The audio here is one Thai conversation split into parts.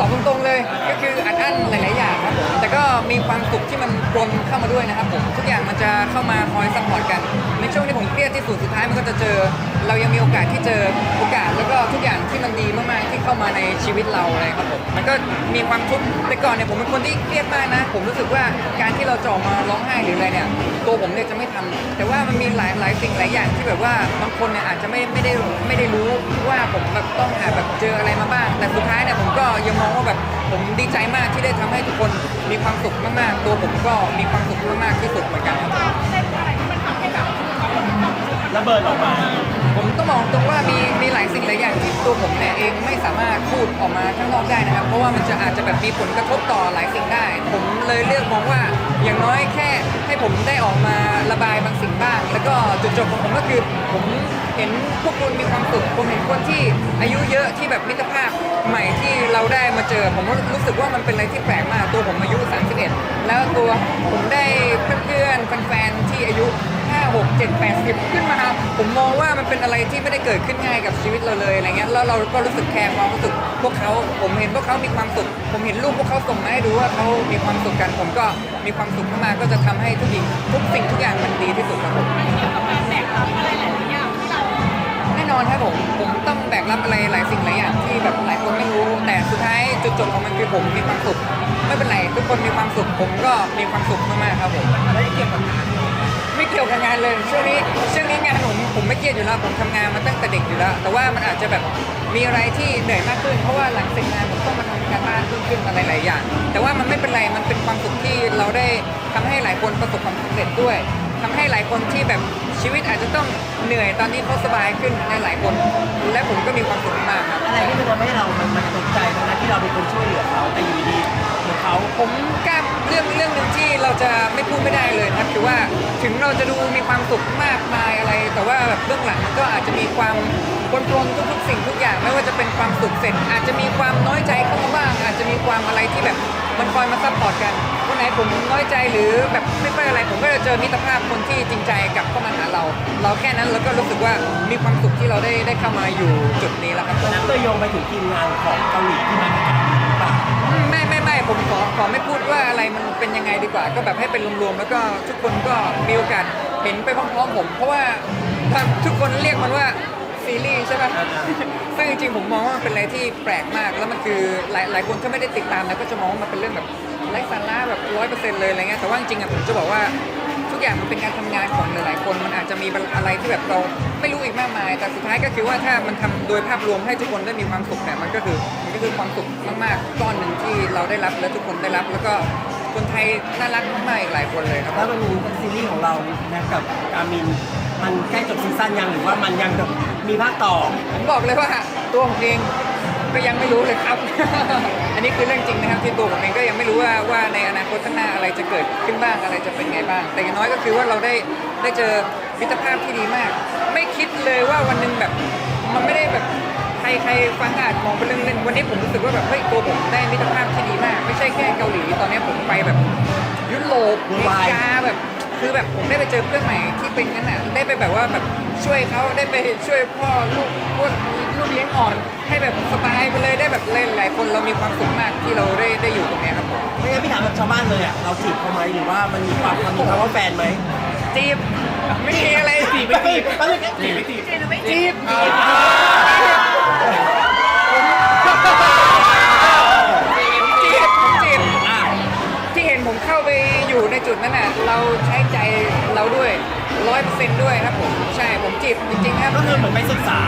ตอบตรงๆเลย ก็คืออัดอั้นหลาย ๆ อย่างครับผมแต่ก็มีความสุขที่มันปนเข้ามาด้วยนะครับผมทุกอย่างมันจะเข้ามาคอยซัพพอร์ตกัน ในช่วงที่ผมเครียดที่สุดสุดท้ายมันก็จะเจอ เรายังมีโอกาสที่เจอโอกาสแล้วก็ทุกอย่างที่มันดีมากๆที่เข้ามาในชีวิตเราเลยครับผมมันก็มีความทุกข์แต่ก่อนเนี่ยผมเป็นคนที่เครียดมากนะ ผมรู้สึกว่าการที่เราจะออกมาร้องไห้หรืออะไรเนี่ยตัวผมเนี่ยจะไม่ทำแต่ว่ามันมีหลายหลายสิ่งหลายอย่างที่แบบว่าบางคนเนี่ยอาจจะไม่ไม่ได้ไม่ได้รู้ว่าผมแบบ ใจมากที่ได้ทำให้ทุกคนมีความสุขมากๆ ตัวผมก็มีความสุขมากๆที่สุดเหมือนกันครับระเบิดออกมา ผมต้องมองตรงว่ามีมีหลายสิ่งหลายอย่างที่ตัวผมเนี่ยเองไม่สามารถพูดออกมาข้างนอกได้นะครับ เพราะว่ามันจะอาจจะแบบมีผลกระทบต่อหลายสิ่งได้ ผมเลยเลือกมองว่าอย่างน้อยแค่ให้ผมได้ออกมาระบายบางสิ่งบ้าง แล้วก็จุดจบของผมก็คือผมเห็นพวกคุณมีความสุขผมเห็นคนที่อายุเยอะที่แบบมิตรภาพ ใหม่ที่เราได้มาเจอ ผมก็รู้สึกว่ามันเป็นอะไรที่แปลกมาก ตัวผมอายุ 31 แล้วตัวผมได้เพื่อนๆแฟนๆที่อายุ 5 6 7 8 10 ขึ้นมาครับผมมองว่ามันเป็นอะไรที่ไม่ได้เกิดขึ้นง่ายกับชีวิตเราเลยอะไรเงี้ยแล้วเราก็รู้สึกแคร์ความรู้สึกพวกเขาผมเห็นพวกเขามีความสุข ผมเห็นรูปพวกเขาส่งมาให้ดูว่าเขามีความสุขกัน ผมก็มีความสุขมากๆก็จะทำให้ทุกอย่างทุกสิ่งทุกอย่างมันดีที่สุดครับผมแน่นอนครับผมผมต้องแบก รับอะไรหลายสิ่งหลายอย่างที่แบบหลายคนไม่รู้ แต่สุดท้ายจุดจบของมันคือผมมีความสุขไม่เป็นไรทุกคนมีความสุขผมก็มีความสุขมากๆครับผมแล้วเกี่ยวกับงานไม่เกี่ยวกับงานเลยช่วงนี้ช่วงนี้งานผมผมไม่เครียดอยู่แล้วผมทำงานมาตั้งแต่เด็กอยู่แล้ว แต่ว่ามันอาจจะแบบมีอะไรที่เหนื่อยมากขึ้น เพราะว่าหลังเสร็จงานผมต้องมาทำการบ้านเพิ่มขึ้นอะไรหลายอย่าง แต่ว่ามันไม่เป็นไรมันเป็นความสุขที่เราได้ทำให้หลายคนประสบความสำเร็จด้วย ทำให้หลายคนที่แบบชีวิตอาจจะต้องเหนื่อยตอนนี้เขาสบายขึ้นในหลายคน และผมก็มีความสุขมากครับอะไรที่มันทำให้เรา มันมันตกใจตรงนั้นที่เราเป็นคนช่วยเหลือเขาแต่อยู่ดีๆเหมือนเขาผมกล้าเรื่องเรื่องหนึ่งที่เราจะไม่พูดไม่ได้เลยนะครับคือว่าถึงเราจะดูมีความสุขมากมายอะไร แต่ว่าแบบเบื้องหลังมันก็อาจจะมีความปนปนทุกๆสิ่งทุกอย่างไม่ว่าจะเป็นความสุขเสร็จ อาจจะมีความน้อยใจเข้ามาบ้างอาจจะมีความอะไรที่แบบมันคอยมาซัพพอร์ตกัน วันไหนผมน้อยใจหรือแบบไม่ค่อยอะไร ผมก็จะเจอมิตรภาพคนที่จริงใจกลับเข้ามาหาเรา เราแค่นั้นเราก็รู้สึกว่ามีความสุขที่เราได้ได้เข้ามาอยู่จุดนี้แล้วครับวันนั้นก็โยงไปถึงทีมงานของเกาหลีที่มาในการบินหรือเปล่าไม่ไม่ไม่ผมขอขอไม่พูดว่าอะไรมันเป็นยังไงดีกว่า ก็แบบให้เป็นรวมๆแล้วก็ทุกคนก็มีโอกาสเห็นไปพร้อมๆผม เพราะว่าทุกคนเรียกมันว่าซีรีส์ใช่ไหมซึ่งจริงๆผมมองว่ามันเป็นอะไรที่แปลกมาก แล้วมันคือหลายหลายคนถ้าไม่ได้ติดตามนะก็จะมองว่ามันเป็นเรื่องแบบไร้สาระแบบ ร้อยเปอร์เซ็นต์เลยอะไรเงี้ยแต่ว่าจริงๆอะผมจะบอกว่าทุกอย่างมันเป็นการทำงานของหลายๆคน มันอาจจะมีอะไรที่แบบเราไม่รู้อีกมากมาย แต่สุดท้ายก็คือว่าถ้ามันทำโดยภาพรวมให้ทุกคนได้มีความสุขเนี่ยมันก็คือมันก็คือความสุขมากๆก้อนหนึ่งที่เราได้รับและทุกคนได้รับ แล้วก็คนไทยน่ารักมากๆอีกหลายคนเลยครับแล้วมันมีซีรีส์ของเรานะกับการมินมันใกล้จบซีซั่นยังหรือว่ามันยังแบบมีภาคต่อผมบอกเลยว่าตัวผมเอง ก็ยังไม่รู้เลยครับ อันนี้คือเรื่องจริงนะครับที่ตัวผมเองก็ยังไม่รู้ว่าว่าในอนาคตข้างหน้าอะไรจะเกิดขึ้นบ้างอะไรจะเป็นไงบ้าง แต่อย่างน้อยก็คือว่าเราได้ได้เจอมิตรภาพที่ดีมาก ไม่คิดเลยว่าวันหนึ่งแบบมันไม่ได้แบบใครใครฟังอาจมองเป็นเรื่องเล่นวันนี้ผมรู้สึกว่าแบบเฮ้ยตัวผมได้มิตรภาพที่ดีมาก ไม่ใช่แค่เกาหลีตอนนี้ผมไปแบบยุโรปอเมริกาแบบ คือแบบผมได้ไปเจอเพื่อนใหม่ที่เป็นงั้นอะได้ไปแบบว่าแบบช่วยเขาได้ไปช่วยพ่อลูกพวกลูกเลี้ยงอ่อน ให้แบบสบายไปเลยได้แบบเล่นหลายคนเรามีความสุขมากที่เราได้ได้อยู่ตรงเนี้ยครับผมไม่งั้นพี่ถามแบบชาวบ้านเลยอะเราจีบเขาไหมหรือว่ามันมีความมันมีคำว่าแฟนไหมจีบไม่มีอะไรจีบไม่จีบก็เลยจีบไม่จีบจีบจีบผมจีบที่เห็นผมเข้าไป อยู่ในจุดนั้นน่ะเราใช้ใจเราด้วยร้อยเปอร์เซ็นต์ด้วยครับผมใช่ผมจีบจริงๆครับก็คือเหมือนไปศึกษา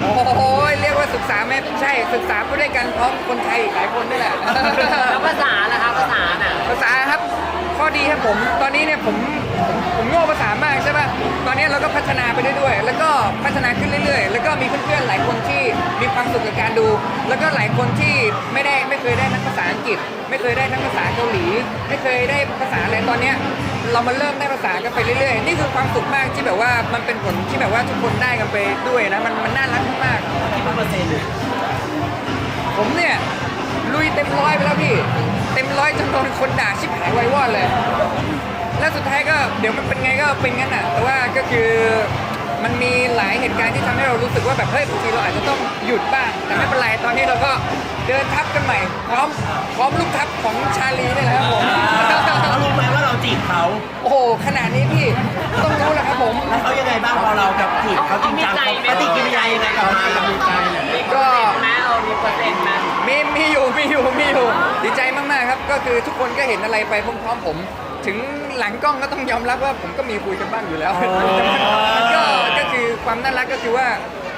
โอ้โหเรียกว่าศึกษาไหมใช่ศึกษาไปด้วยกันพร้อมคนไทยอีกหลายคนนี่แหละ แล้วภาษาล่ะคะภาษาน่ะภาษาครับข้อดีครับผมตอนนี้เนี่ยผมผมผมโง่ภาษามากใช่ป่ะตอนนี้เราก็พัฒนาไปเรื่อยๆแล้วก็พัฒนาขึ้นเรื่อยๆ แล้วก็มีเพื่อนๆหลายคน ที่มีความสุขกับการดู แล้วก็หลายคนที่ไม่ได้ไม่เคยได้ทั้งภาษาอังกฤษ ไม่เคยได้ทั้งภาษาเกาหลี ไม่เคยได้ภาษาอะไรตอนเนี้ยเรามาเริ่มได้ภาษากันไปเรื่อยๆ นี่คือความสุขมากที่แบบว่ามันเป็นผลที่แบบว่าทุกคนได้กันไปด้วยนะมันมันน่ารักมากๆคิดว่าเปอร์เซ็นต์ผมเนี่ยลุยเต็มร้อยไปแล้วพี่ เต็มร้อยจนโดนคนด่าชิบหายไวายวอดเลย แล้วสุดท้ายก็เดี๋ยวมันเป็นไงก็เป็นงั้นอะแต่ว่าก็คือ มันมีหลายเหตุการณ์ที่ทำให้เรารู้สึกว่าแบบเฮ้ยบางทีเราอาจจะต้องหยุดบ้างแต่ไม่เป็นไรตอนนี้เราก็เดินทับกันใหม่พร้อมพร้อมลูกทับของชาลีนี่แหละครับผมเขารู้ไหมว่าเราจีบเขาโอ้โหขนาดนี้พี่ต้องรู้แล้วครับผมแล้วเขายังไงบ้างพอเรากับจีบเขาจริงจังเขาปฏิกิริยายังไงกับเรากับมีใจเนี่ยมีเปอร์เซ็นต์ไหมเออมีเปอร์เซ็นต์ไหมมีมีอยู่มีอยู่มีอยู่ดีใจมากๆครับ ก็คือทุกคนก็เห็นอะไรไปพร้อมๆผม ถึงหลังกล้องก็ต้องยอมรับว่าผมก็มีคุยกันบ้างอยู่แล้วก็ก็คือความน่ารักก็คือว่า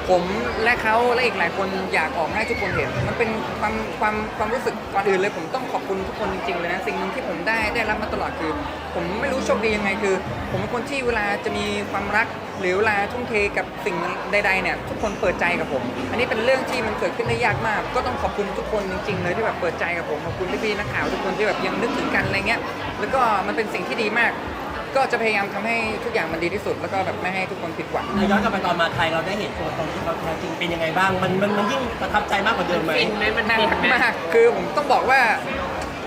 ผมและเขาและอีกหลายคนอยากออกให้ทุกคนเห็น มันเป็นความความความรู้สึกก่อนอื่นเลยผมต้องขอบคุณทุกคนจริงๆเลยนะสิ่งหนึ่งที่ผมได้ได้รับมาตลอดคือ ผมไม่รู้โชคดียังไงคือ ผมเป็นคนที่เวลาจะมีความรัก หรือเวลาทุ่มเทกับสิ่งใดๆเนี่ยทุกคนเปิดใจกับผม อันนี้เป็นเรื่องที่มันเกิดขึ้นได้ยากมาก ก็ต้องขอบคุณทุกคนจริงๆเลยที่แบบเปิดใจกับผมขอบคุณพี่ๆนักข่าวทุกคนที่แบบยังนึกถึงกันอะไรเงี้ยแล้วก็มันเป็นสิ่งที่ดีมาก ก็จะพยายามทำให้ทุกอย่างมันดีที่สุด แล้วก็แบบไม่ให้ทุกคนผิดหวัง ย้อนกลับไปตอนมาไทยเราได้เห็นตัวตนที่เขาแท้จริงเป็นยังไงบ้าง มันมันมันยิ่งประทับใจมากกว่าเดิมไหมฟินไหมมันน่าฟินรักไหมมาก คือผมต้องบอกว่า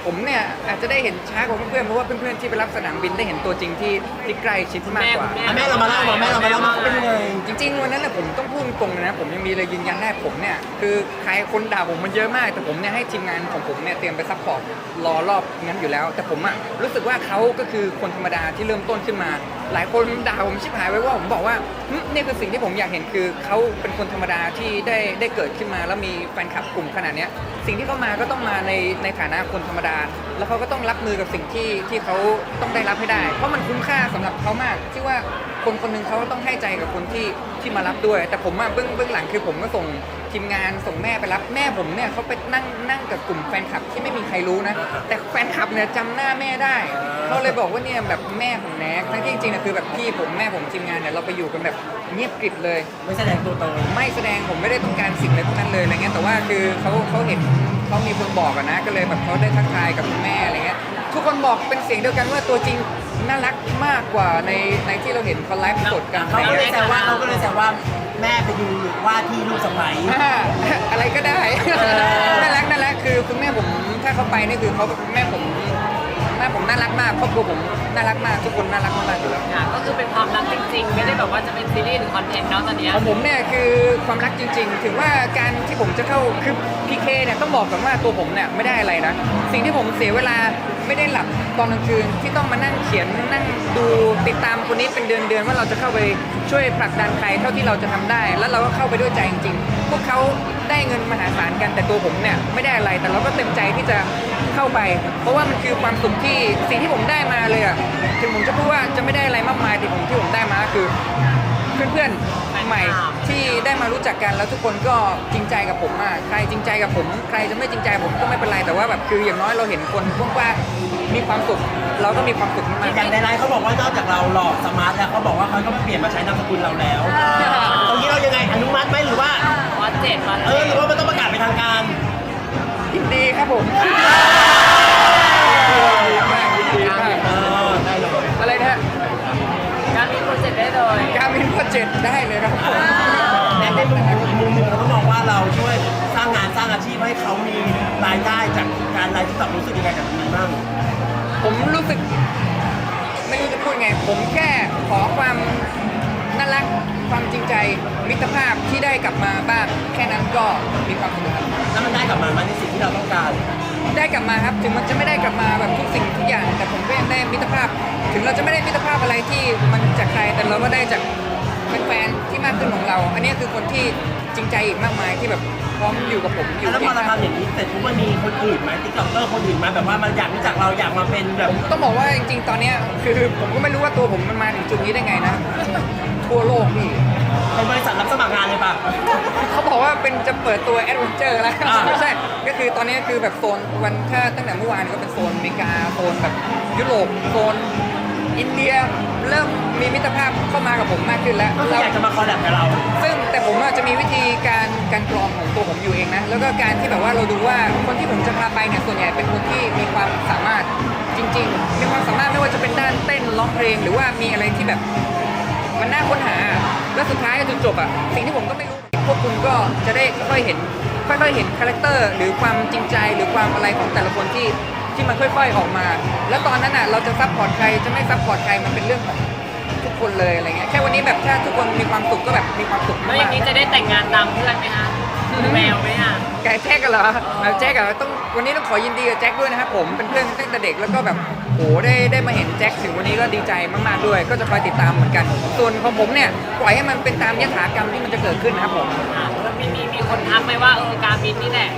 ผมเนี่ยอาจจะได้เห็นช้ากว่าเพื่อนๆเพราะว่าเพื่อนๆที่ไปรับสนามบินได้เห็นตัวจริงที่ที่ใกล้ชิดมากกว่า อะแม่เรามาเล่ามาแม่เรามาเล่ามาเป็นยังไง จริงๆ วันนั้นแหละผมต้องพูดตรงเลยนะผมยังมีเลยยืนยันได้ผมเนี่ยคือใครคนด่าผมมันเยอะมาก แต่ผมเนี่ยให้ทีมงานของผมเนี่ยเตรียมไปซัพพอร์ตรอรอบนั้นอยู่แล้ว แต่ผมอะรู้สึกว่าเขาก็คือคนธรรมดาที่เริ่มต้นขึ้นมา หลายคนด่าผมชิบหายไว้ว่าผมบอกว่าหึนี่คือสิ่งที่ผมอยากเห็นคือเขาเป็นคนธรรมดาที่ได้ได้เกิดขึ้นมา แล้วมีแฟนคลับกลุ่มขนาดเนี้ยสิ่งที่เขามาก็ต้องมาในในฐานะคนธรรมดา แล้วเขาก็ต้องรับมือกับสิ่งที่ที่เขาต้องได้รับให้ได้ เพราะมันคุ้มค่าสำหรับเขามากที่ว่า คนคนหนึ่งเขาก็ต้องให้ใจกับคนที่ที่มารับด้วย แต่ผมอะเบื้องเบื้องหลังคือผมก็ส่งทีมงานส่งแม่ไปรับแม่ผมเนี่ยเขาไปนั่งนั่งกับกลุ่มแฟนคลับที่ไม่มีใครรู้นะ แต่แฟนคลับเนี่ยจำหน้าแม่ได้เขาเลยบอกว่าเนี่ยแบบแม่ของแน็กทั้งที่จริงๆนะคือแบบพี่ผมแม่ผมทีมงานเนี่ยเราไปอยู่กันแบบเงียบกริบเลย ไม่แสดงตัวตนไม่แสดงผมไม่ได้ต้องการสิ่งอะไรพวกนั้นเลยอะไรเงี้ยแต่ว่าคือเขาเขาเห็นเขามีคนบอกอะนะ ก็เลยแบบเขาได้ทักทายกับคุณแม่อะไรเงี้ยทุกคนบอกเป็นเสียงเดียวกันว่าตัวจริง น่ารักมากกว่าในในที่เราเห็นเขาไลฟ์สดกันเขาก็เลยแซวว่าเขาก็เลยแซวว่าแม่ไปดูว่าที่ลูกสะใภ้อ่าอะไรก็ได้อน่ารักน่ารักคือคุณแม่ผมถ้าเขาไปนี่คือเขาแม่ผมแม่ผมน่ารักมากครอบครัวผมน่ารักมากทุกคนน่ารักมากๆอยู่แล้วค่ะก็คือเป็นความรักจริงๆ ไม่ได้แบบว่าจะเป็นซีรีส์หรือคอนเทนต์เนาะตอนเนี้ยของผมเนี่ยคือความรักจริง ๆ ถึงว่าการที่ผมจะเข้าคือพีเคเนี่ยต้องบอกก่อนว่าตัวผมเนี่ยไม่ได้อะไรนะสิ่งที่ผมเสียเวลา ไม่ได้หลับตอนกลางคืนที่ต้องมานั่งเขียนนั่งดูติดตามคนนี้เป็นเดือนๆว่าเราจะเข้าไปช่วยผลักดันใครเท่าที่เราจะทำได้ แล้วเราก็เข้าไปด้วยใจจริงๆ พวกเขาได้เงินมหาศาลกันแต่ตัวผมเนี่ยไม่ได้อะไรแต่เราก็เต็มใจที่จะเข้าไป เพราะว่ามันคือความสุขที่สิ่งที่ผมได้มาเลยอะถึงผมจะพูดว่าจะไม่ได้อะไรมากมายแต่ผมที่ผมได้มาคือ เพื่อนๆใหม่ที่ได้มารู้จักกันแล้วทุกคนก็จริงใจกับผมอะใครจริงใจกับผม ใครจะไม่จริงใจผมก็ไม่เป็นไรแต่ว่าแบบคืออย่างน้อยเราเห็นคนกว้างๆมีความสุขเราก็มีความสุขมากอย่างในไลน์เขาบอกว่านอกจากเราหลอกสมาร์ทแล้วเขาบอกว่าเขาก็เปลี่ยนมาใช้นามสกุลเราแล้วตรงนี้เรายังไงอนุมัติไหมหรือว่าวัดเจ็ดวัดเอเจ็อดหรือว่ามันต้องประกาศเป็นทางการยินดีครับผม เจกต์ได้เลยครับผมแต่ในมุมอีกมุมหนึ่งเราก็มองว่าเราช่วยสร้างงานสร้างอาชีพให้เขามีรายได้จากการไลฟ์ที่ตอบรู้สึกยังไงกับมันบ้างผมรู้สึก ไม่รู้จะพูดไง ผมแค่ขอความน่ารักความจริงใจมิตรภาพที่ได้กลับมาบ้างแค่นั้นก็มีความสุขครับ แล้วมันได้กลับมาไหมในสิ่งที่เราต้องการ ได้กลับมาครับถึงมันจะไม่ได้กลับมาแบบทุกสิ่งทุกอย่าง แต่ผมก็ยังได้มิตรภาพ ถึงเราจะไม่ได้มิตรภาพอะไรที่มันจากใครแต่เราก็ได้จาก แฟนๆที่มากขึ้นของเรา อันนี้คือคนที่จริงใจอีกมากมายที่แบบพร้อมอยู่กับผมอยู่แล้วพอเราข้างทำอย่างนี้เสร็จปุ๊บมันมีคนอื่นไหมติ๊กต็อกเตอร์คนอื่นมาแบบว่ามันอยากรู้จักเราอยากมาเป็นแบบผมต้องบอกว่าจริง ๆ ตอนเนี้ยคือผมก็ไม่รู้ว่าตัวผมมันมาถึงจุดนี้ได้ไงนะ ทั่วโลกพี่เป็นบริษัทรับสมัครงานเลยป่ะเขาบอกว่าเป็นจะเปิดตัวแอดเวนเจอร์แล้วอ่าไม่ใช่ก็คือตอนนี้คือแบบโซนวันถ้าตั้งแต่เมื่อวานก็เป็นโซนอเมริกาโซนแบบยุโรปโซน อินเดียเริ่มมีมิตรภาพเข้ามากับผมมากขึ้นแล้วก็คืออยากจะมาคอลแลบกับเรา ซึ่งแต่ผมอาจจะมีวิธีการการกรองของตัวผมอยู่เองนะ แล้วก็การที่แบบว่าเราดูว่าคนที่ผมจะพาไปเนี่ยส่วนใหญ่เป็นคนที่มีความสามารถจริง ๆ มีความสามารถไม่ว่าจะเป็นด้านเต้นร้องเพลง หรือว่ามีอะไรที่แบบมันน่าค้นหา แล้วสุดท้ายจนจบอะสิ่งที่ผมก็ไม่รู้พวกคุณก็จะได้ค่อยๆเห็นค่อยๆเห็นคาแรคเตอร์หรือความจริงใจหรือความอะไรของแต่ละคนที่ ที่มันค่อยๆออกมา แล้วตอนนั้นอะเราจะซัพพอร์ตใครจะไม่ซัพพอร์ตใครมันเป็นเรื่องของทุกคนเลยอะไรเงี้ยแค่วันนี้แบบถ้าทุกคนมีความสุขก็แบบมีความสุขแล้วมาอกย่างนี้จะได้แต่งงานตามเพื่อนไหมคะแมวไหมอะแกแจ็คกันเหรอเอาแจ็คอะต้องวันนี้ต้องขอยินดีกับแจ็คด้วยนะครับผมเป็นเพื่อนตั้งแต่เด็กแล้วก็แบบโหได้ได้มาเห็นแจ็คถึงวันนี้ก็ดีใจมากๆด้วย ก็จะคอยติดตามเหมือนกันส่วนของผมเนี่ยปล่อยให้มันเป็นตามยถากรรมที่มันจะเกิดขึ้นนะครับผมอะแล้วมีมีมีคนทักไหมว่าเออการมินนี่แหละ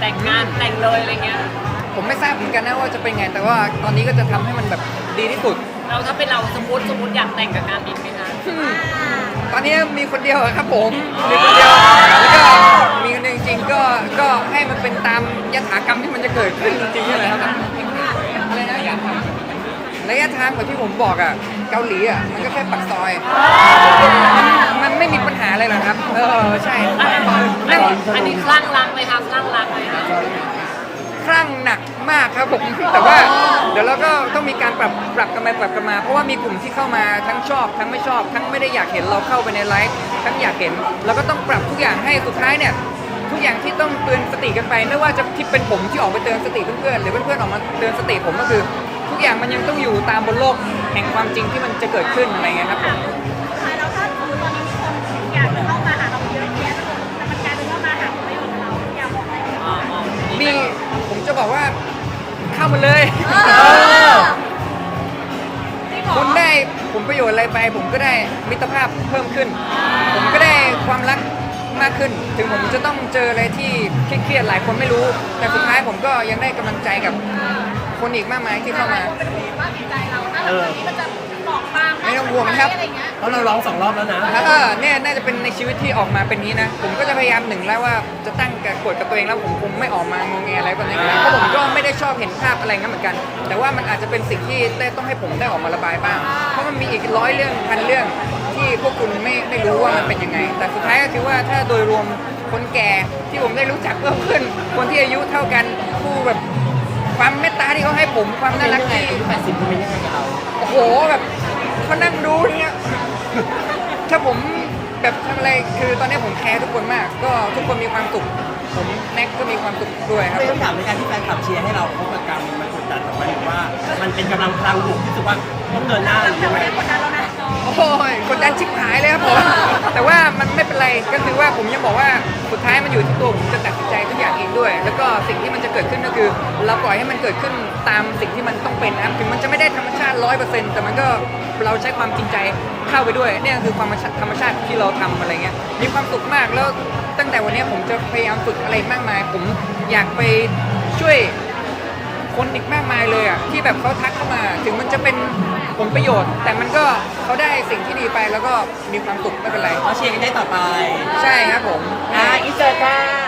แต่งงานแต่งเลยอะไรเงี้ย ผมไม่ทราบเหมือนกันนะว่าจะเป็นไง แต่ว่าตอนนี้ก็จะทำให้มันแบบดีที่สุด เราถ้าเป็นเราสมมติสมมติอยากแต่งกับการมินไหมคะตอนนี้มีคนเดียวอะครับผมมีคนเดียวแล้วก็มีคนหนึงจริงๆก็ก็ให้มันเป็นตามยถากรรมที่มันจะเกิดขึ้นจริงๆนี่แหละครับอะไรนะอยากทำระยะทางแบบที่ผมบอกอะเกาหลีอะมันก็แค่ปักซอย มันมันไม่มีปัญหาอะไรหรอกครับ เออใช่ อันนี้อันนี้คลั่งรักไหมคะคลั่งรักไหมคะ คลั่งหนักมากครับผมแต่ว่าเดี๋ยวเราก็ต้องมีการปรับปรับกันไปปรับกันมา เพราะว่ามีกลุ่มที่เข้ามาทั้งชอบ ทั้งไม่ชอบ ทั้งไม่ได้อยากเห็นเราเข้าไปในไลฟ์ทั้งอยากเห็นเราก็ต้องปรับทุกอย่างให้สุดท้ายเนี่ยทุกอย่างที่ต้องเตือนสติกันไปไม่ว่าจะที่เป็นผมที่ออกไปเตือนสติเพื่อนๆหรือเพื่อนๆออกมาเตือนสติผมก็คือ ทุกอย่างมันยังต้องอยู่ตามบนโลกแห่งความจริงที่มันจะเกิดขึ้นอะไรเงี้ยครับผมสุดท้ายแล้วถ้าสม บเราอยากบอกอะไรไหมอ๋ออ๋อมีผมจะบอกว่าเข้ามาเลยจริงเหรอคุณได้ผลประโยชน์อะไรไป ผมก็ได้มิตรภาพเพิ่มขึ้น ผมก็ได้ความรักมากขึ้น ถึงผมจะต้องเจออะไรที่เครียดๆหลายคนไม่รู้ แต่สุดท้ายผมก็ยังได้กำลังใจกับคนอีกมากมายที่เข้ามา เป็นห่วงว่าจิตใจเราถ้าแบบนี้มันจะบอกบางไม่ต้องห่วงครับ อะไรเงี้ยเพราะเราร้องสองรอบแล้วนะ แล้วก็เนี่ยน่าจะเป็นในชีวิตที่ออกมาเป็นนี้นะ ผมก็จะพยายามหนึ่งแล้วว่าจะตั้งกับกฎกับตัวเองแล้วผมคงไม่ออกมางงแงอะไรแบบนี้นะเพราะผมก็ ไม่ได้ชอบเห็นภาพอะไรงั้นเหมือนกัน แต่ว่ามันอาจจะเป็นสิ่งที่ได้ต้องให้ผมได้ออกมาระบายบ้าง เพราะมันมีอีกร้อยเรื่องพันเรื่องที่พวกคุณไม่ไม่รู้ว่ามันเป็นยังไง แต่สุดท้ายก็คือว่าถ้าโดยรวมคนแก่ที่ผมได้รู้จักเพิ่มขึ้น คนที่อายุเท่ากันผู้แบบความเมตตาที่เขาให้ผมความน่ารักยังไงที่อายุแปดสิบคุณเป็นยังไงกับเราโอ้โหแบบเขานั่งดูเนี่ยถ้าผม แบบทำอะไรคือตอนนี้ผมแคร์ทุกคนมาก ก็ทุกคนมีความสุขผมแน็กก็มีความสุขด้วยครับไม่ต้องถามในการที่แฟนคลับเชียร์ให้เราพบกับการมันกดดันหรือว่า มันเป็นกำลังพลังบวกที่รู้สึกว่าต้องเดินหน้าหรือยังไงกดดันเรานะโอ้ยกดดันชิบหายเลยครับผม แต่ว่ามันไม่เป็นไรก็คือว่าผมยังบอกว่าสุดท้ายมันอยู่ที่ตัวผมจะตัดสินใจทุกอย่างเองด้วย แล้วก็สิ่งที่มันจะเกิดขึ้นก็คือ เราปล่อยให้มันเกิดขึ้นตามสิ่งที่มันต้องเป็นนะครับถึงมันจะไม่ได้ธรรมชาติร้อยเปอร์เซ็นต์แต่มันก็ เราใช้ความจริงใจเข้าไปด้วยเนี่ยคือความธรรมชาติที่เราทำอะไรเงี้ยมีความสุขมากแล้วตั้งแต่วันนี้ผมจะพยายามฝึกอะไรมากมาย ผมอยากไปช่วยคนอีกมากมายเลยอะที่แบบเขาทักเข้ามา ถึงมันจะเป็นผลประโยชน์ แต่มันก็เขาได้สิ่งที่ดีไปแล้วก็มีความสุขไม่เป็นไรเขาเชียร์กันได้ต่อไป ใช่ครับผมอ่าอินเตอร์ค่ะ